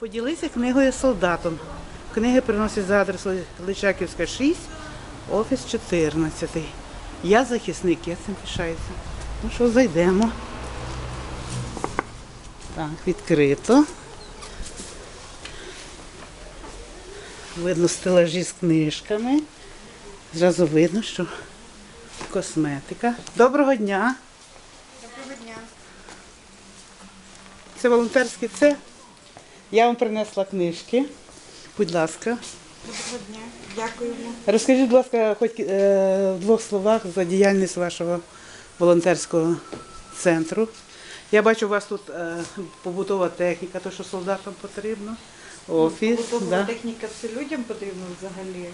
Поділися книгою солдатом. Книги приносять за адресою Личаківська 6, офіс 14. Я захисник, я цим пишаюся. Ну що, зайдемо. Так, відкрито. Видно стелажі з книжками. Зразу видно, що косметика. Доброго дня! Доброго дня. Це волонтерський це. Я вам принесла книжки. Будь ласка. Доброго дня. Дякуємо. Розкажіть, будь ласка, хоч е, в двох словах за діяльність вашого волонтерського центру. Я бачу, у вас тут е, побутова техніка, то що солдатам потрібно. Офіс. Побутова Да. техніка це людям потрібно взагалі.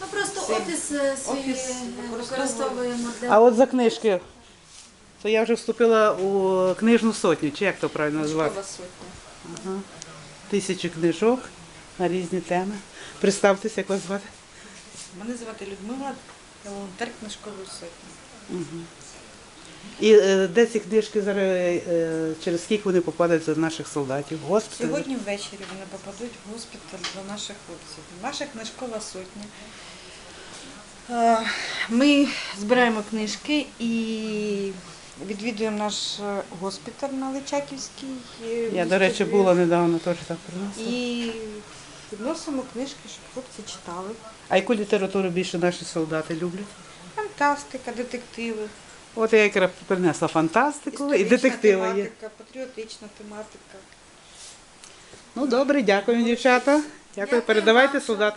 Ну просто Цим офіс е, свій офіс використовуємо. для А от за книжки, то я вже вступила у книжну сотню, чи як то правильно назвати? Школа сотня. Ага. Тисячі книжок на різні теми. Представтеся, як вас звати. Мене звати Людмила, я волонтер книжкової сотні. І е, де ці книжки зараз, е, через скільки вони попадають до наших солдатів? Госпіталь? Сьогодні ввечері вони попадуть в госпіталь до наших хлопців. Наша книжкова сотня. Е, Ми збираємо книжки і відвідуємо наш е, госпіталь на Личаківській. е, Я, до речі, була недавно теж так принесла. І відносимо книжки, щоб хлопці читали. А яку літературу більше наші солдати люблять? Фантастика, детективи. От я якраз принесла фантастику і детективи є. тематика, патріотична тематика. Ну добре, дякую, дівчата. Дякую. Передавайте солдатам.